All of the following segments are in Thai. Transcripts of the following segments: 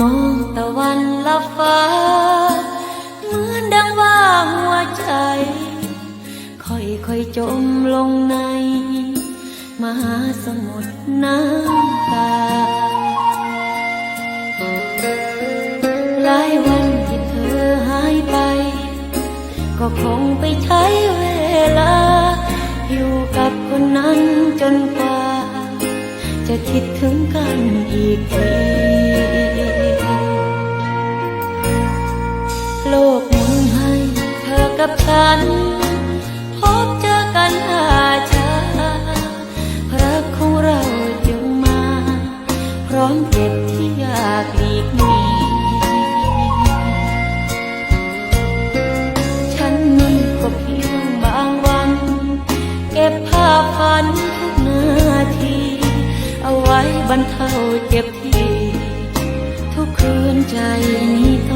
มองตะวันละฟ้า เหมือนดังว่าหัวใจ ค่อยค่อยจมลงใน มหาสมุทรน้ำตาหลายวันที่เธอหายไป ก็คงไปใช้เวลา อยู่กับคนนั้นจนกว่า จะคิดถึงกันอีกที กับฉัน พบเจอกันหาชารักของเราจึงมา พร้อมเจ็บที่อยากหลีกหนีฉันนั้นก็เพียงบางวัน เก็บภาพฝันทุกนาที เอาไว้บรรเทาเจ็บที่ ทุกคืนใจนี้ต้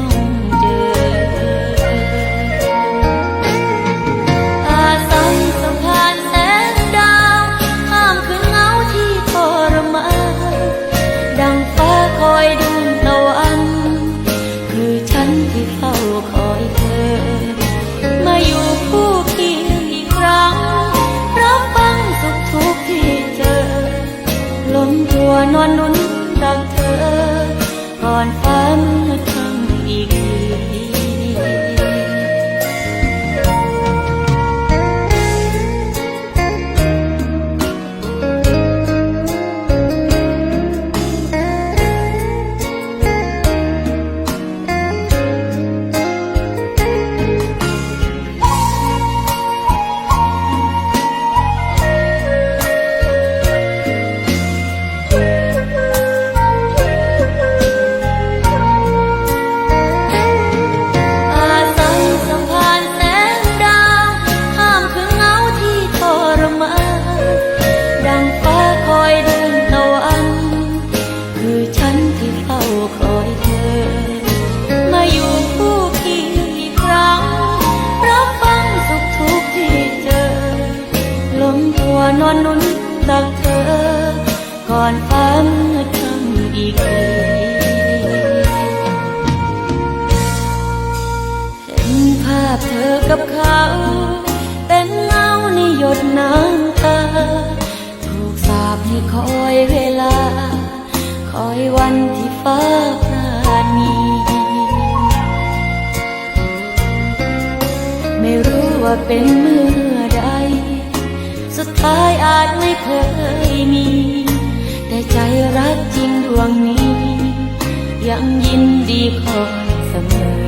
อง มตัวนอนนุนดังเธอก่อนฟ้ามืด อนนุนดังเธอ ก่อนฟ้ามืดค่ำอีกทีเห็นภาพเธอกับเขาเป็นเงาในหยดน้ำตา ถูกสาปให้คอยเวลา คอยวันที่ฟ้าพราณีไม่รู้ว่าเป็นเมื่อ รงดวงนี้ ยังยินดีคอยเสมอ